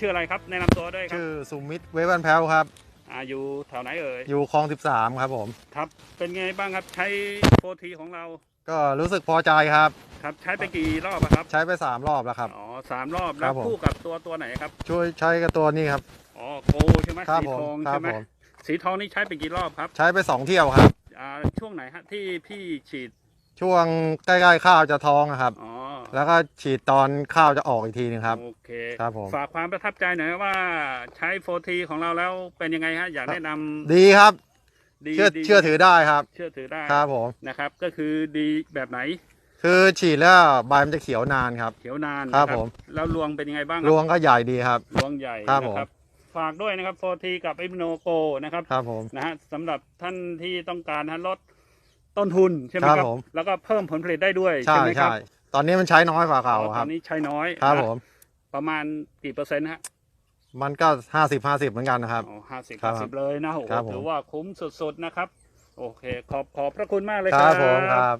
ชื่ออะไรครับแนะนำตัวด้วยครับชื่อสุมิตรเววันแพ้วครับอ่าอยู่แถวไหนเอ่ยอยู่คลอง 13 ครับผม ครับ เป็นไงบ้างครับใช้โฟทีของเราก็รู้สึกพอใจครับ ครับใช้ไปกี่รอบอะครับใช้ไป 3 รอบแล้วครับ อ๋อสามรอบคแล้รัวบผม คู่กับตัวตัวไหนครับช่วยใช้กับตัวนี้ครับอ๋อโกใช่ไหมครับสีผมทองครัใช่บไหมผมสีทองนี่ใช้ไปกี่รอบครับใช้ไป 2 เที่ยวครับ อ่าช่วงไหนฮะที่พี่ฉีดช่วงใกล้ๆข้าวจะท้องอะครับ อ๋อ แล้วก็ฉีดตอนข้าวจะออกอีกทีนึงครับ โอเคครับผม ฝากความประทับใจหน่อยว่าใช้โฟทีของเราแล้วเป็นยังไงฮะอยากแนะนำดีครับดีเชื่อดีเชื่อถือได้ครับ เชื่อถือได้ครับผม นะครับ ก็คือดีแบบไหนคือฉีดแล้วใบมันจะเขียวนานครับ เขียวนานครับนะผม แล้วรวงเป็นยังไงบ้างครรับวงก็ใหญ่ดีครับ รวงใหญ่ครับนะผมฝากด้วยนะครับโฟทีกับอิมโนโกนะครับ ครับผม นะฮะสำหรับท่านที่ต้องการฮะลดต้นทุนใช่ไหมครับครับผมแล้วก็เพิ่มผลผลิตได้ด้วยใช่ไหมครัใช่ ตอนนี้มันใช้น้อยกว่าเก่าอ๋อคตรัอบ นนี้ใช้น้อยครับนะผม ประมาณกี่เปอร์เซ็นต์ฮะมันก็ห้าสิบห้าสิบเหมือนกันนะครับอ๋อห้าสิบครัห้าบสิบเลยนะโอ้โหครับผม ถือว่าคุ้มสุดๆนะครับ โอเค ขอบขอบพระคุณมากเลยคครัรับบผมครับ